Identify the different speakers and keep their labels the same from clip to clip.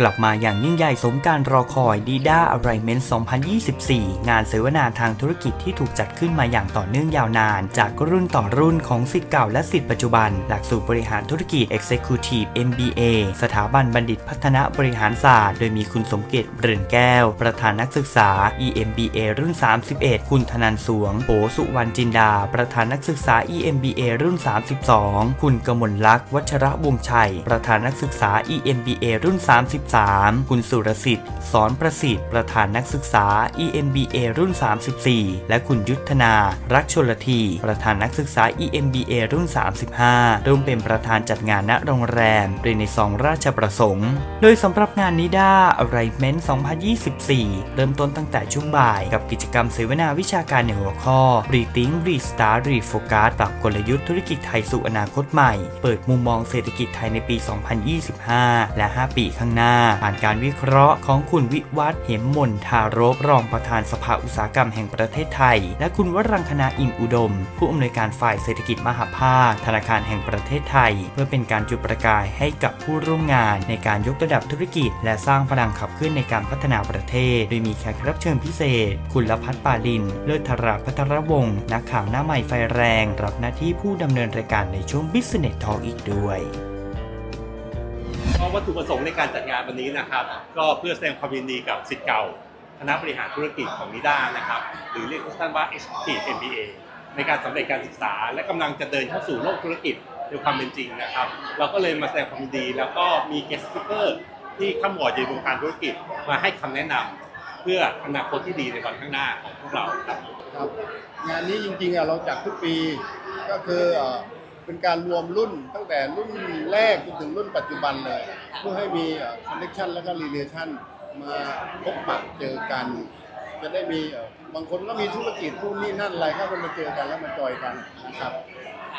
Speaker 1: กลับมาอย่างยิ่งใหญ่สมการรอคอย d i d a Alignment 2024 งานเสวนาทางธุรกิจที่ถูกจัดขึ้นมาอย่างต่อเนื่องยาวนาน จากรุ่นต่อรุ่นของสิทธิ์เก่าและสิทธิ์ปัจจุบัน หลักสูตรบริหารธุรกิจ Executive MBA สถาบันบัณฑิตพัฒนาบริหารศาสตร์ โดยมีคุณสมเกตเรือนแก้ว ประธานนักศึกษา EMBA รุ่น 31 คุณธนันสวงโอสุวรรณจินดา ประธานนักศึกษา EMBA รุ่น 32 คุณกมลลักษณ์วัชระวงชัย ประธานนักศึกษา EMBA รุ่น 3. คุณสุรสิทธิ์ สอนประสิทธิ์ ประธานนักศึกษา EMBA รุ่น 34 และคุณยุทธนา รักชลที ประธานนักศึกษา EMBA รุ่น 35 ร่วมเป็นประธานจัดงานณโรงแรมเรเนซองราชประสงค์ โดยสำหรับงานนิด้า Alignment 2024 เริ่มต้นตั้งแต่ช่วงบ่ายกับกิจกรรมเสวนาวิชาการในหัวข้อ Rethink Restart Refocus ปรับกลยุทธ์ธุรกิจไทยสู่อนาคตใหม่ เปิดมุมมองเศรษฐกิจไทยในปี 2025 และ 5 ปีข้างหน้าผ่านการวิเคราะห์ของคุณวิวัฒน์เหมมนทารบรองประธานสภาอุตสาหกรรมแห่งประเทศไทย และคุณวรังคณาอิ่มอุดม ผู้อำนวยการฝ่ายเศรษฐกิจมหาภาคธนาคารแห่งประเทศไทย เพื่อเป็นการจุดประกายให้กับผู้ร่วมงาน ในการยกระดับธุรกิจ และสร้างพลังขับเคลื่อนในการพัฒนาประเทศ โดยมีแขกรับเชิญพิเศษ คุณลพัฒน์ปาลิน เลิศธราพัทรวงศ์นักข่าวหน้าใหม่ไฟแรง รับหน้าที่ผู้ดำเนินรายการในช่วง Business Talk อีกด้วย
Speaker 2: ก็วัตถุประสงค์ในการจัดงานวันนี้นะครับ ก็เพื่อแสดงความยินดีกับสิทธิ์เก่า คณะบริหารธุรกิจของนิด้านะครับ หรือเรียกสั้นๆว่า Executive MBA ในการสำเร็จการศึกษา และกำลังจะเดินเข้าสู่โลกธุรกิจในความเป็นจริงนะครับ เราก็เลยมาแสดงความยินดี แล้วก็มี guest speaker ที่ข้ามวอร์ดในวงการธุรกิจมาให้คำแนะนำเพื่ออนาคตที่ดีในวันข้างหน้าของพวกเราครับ
Speaker 3: ครับงานนี้จริงๆเราจัดทุกปีก็คือ เป็นการรวมรุ่นตั้งแต่รุ่นแรกจนถึงรุ่นปัจจุบันเลย เพื่อให้มีคอนเนคชันแล้วก็รีเลชันมาพบปะเจอกัน จะได้มีเอ่อบางคนก็มีธุรกิจพวกนี้นั่นอะไรก็มาเจอกันแล้วมาจอยกันนะครับ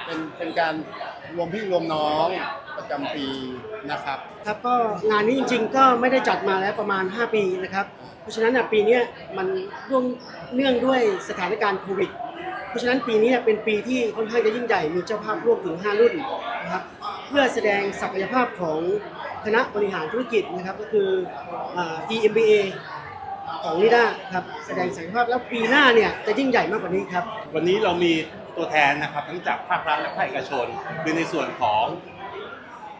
Speaker 3: เป็นเป็นการรวมพี่รวมน้องประจำปีนะครับ
Speaker 4: ครับก็งานนี้จริงๆ ก็ไม่ได้จัดมาแล้วประมาณ 5 ปีนะครับ เพราะฉะนั้นน่ะปีเนี้ยมันร่วมเนื่องด้วยสถานการณ์โควิด เพราะฉะนั้นปีนี้เป็นปีที่ค่อนข้างจะยิ่งใหญ่มีเจ้าภาพร่วมถึง 5 รุ่นนะครับเพื่อแสดงศักยภาพของคณะบริหารธุรกิจนะครับก็คืออ่า EMBA ของนิด้าครับแสดงศักยภาพแล้วปีหน้าเนี่ยจะยิ่งใหญ่มากกว่านี้ครับ
Speaker 2: วันนี้เรามีตัวแทนนะครับทั้งจากภาครัฐและภาคเอกชน คือในส่วนของ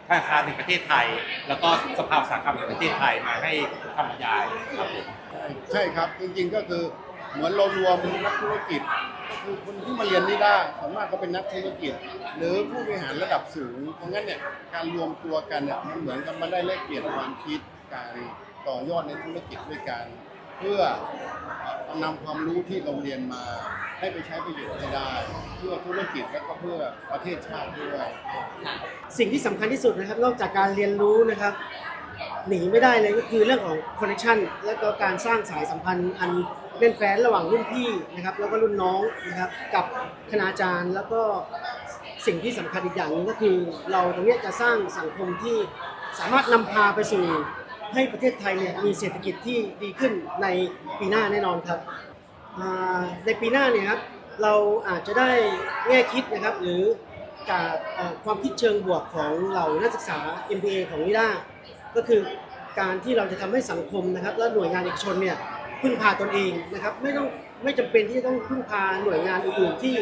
Speaker 2: ธนาคารแห่งประเทศไทย แล้วก็สภาอุตสาหกรรมแห่งประเทศไทยมาให้คำบรรยายครับผม
Speaker 3: ใช่ครับจริงๆก็คือเหมือนเรารวมนักธุรกิจก็ คือคนที่มาเรียนนี่ได้ส่วนมากก็เป็นนักธุรกิจ หรือผู้บริหารระดับสูงเพราะงั้นเนี่ยการรวมตัวกันเนี่ยมันเหมือนกับมาได้แลกเปลี่ยนความคิดการต่อยอดในธุรกิจด้วยกัน เพื่อนำความรู้ที่เราเรียนมา ให้ไปใช้ประโยชน์ให้ได้ เพื่อธุรกิจและก็เพื่อประเทศชาติด้วย
Speaker 4: สิ่งที่สำคัญที่สุดนะครับ นอกจากการเรียนรู้นะครับ หนีไม่ได้เลยก็คือเรื่องของคอนเนคชันและก็การสร้างสายสัมพันธ์อัน แน่นแฟนระหว่างรุ่นพี่นะครับ แล้วก็รุ่นน้องนะครับ กับคณาจารย์แล้วก็สิ่งที่สำคัญอีกอย่างหนึงก็คือ เราตรงนี้จะสร้างสังคมที่สามารถนำพาไปสู่ให้ประเทศไทยเนี่ยมีเศรษฐกิจที่ดีขึ้นในปีหน้าแน่นอนครับในปีหน้าเนี่ยครับเราอาจจะได้แง่คิดนะครับ หรือการเอ่อความคิดเชิงบวกของเหล่านักศึกษา MBA ของนิด้าก็คือการที่เราจะทำให้สังคมนะครับ และหน่วยงานเอกชนเนี่ย พึ่งพาตนเองนะครับ ไม่ต้องไม่จำเป็นที่จะต้องพึ่งพาหน่วยงานอื่นๆที่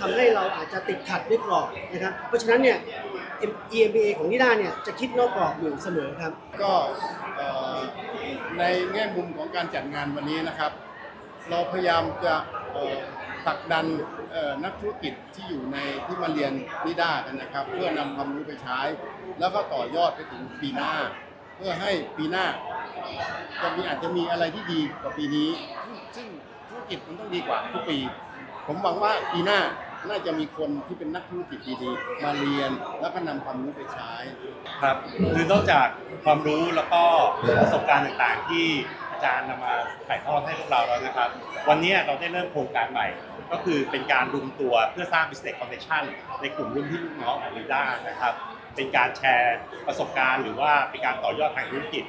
Speaker 4: ทำให้เราอาจจะติดขัดด้วยกรอบนะครับ เพราะฉะนั้นเนี่ย EMBA ของนิด้าเนี่ยจะคิดนอกกรอบอยู่เสมอครับ
Speaker 3: ก็ในแง่มุมของการจัดงานวันนี้นะครับ เราพยายามจะผลักดันนักธุรกิจที่อยู่ในที่มาเรียนนิด้ากันนะครับ เพื่อนำความรู้ไปใช้ แล้วก็ต่อยอดไปถึงปีหน้า เพื่อให้ปีหน้าจะมีอาจจะมีอะไรที่ดีกว่าปีนี้ ซึ่งธุรกิจมันต้องดีกว่าทุกปี ผมหวังว่าปีหน้าน่าจะมีคนที่เป็นนักธุรกิจดีๆ มาเรียนแล้วก็นำความรู้ไปใช้
Speaker 2: ครับคือนอกจากความรู้แล้วก็ประสบการณ์ต่างๆ ที่อาจารย์นำมาถ่ายทอดให้พวกเราแล้วนะครับ วันนี้เราได้เริ่มโครงการใหม่ ก็คือเป็นการรวมตัวเพื่อสร้าง business connection ในกลุ่มรุ่นพี่รุ่นน้องของลิด้านะครับ เป็นการแชร์ประสบการณ์ หรือว่าเป็นการต่อยอดทางธุรกิจ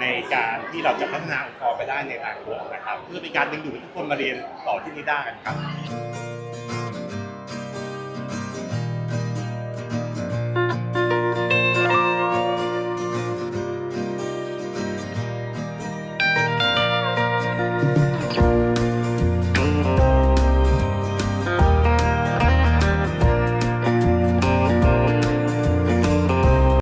Speaker 2: ในการที่เราจะพัฒนาองค์กรไปได้ในทางบวกนะครับ เพื่อเป็นการดึงดูดทุกคนมาเรียนต่อที่นิด้ากันครับ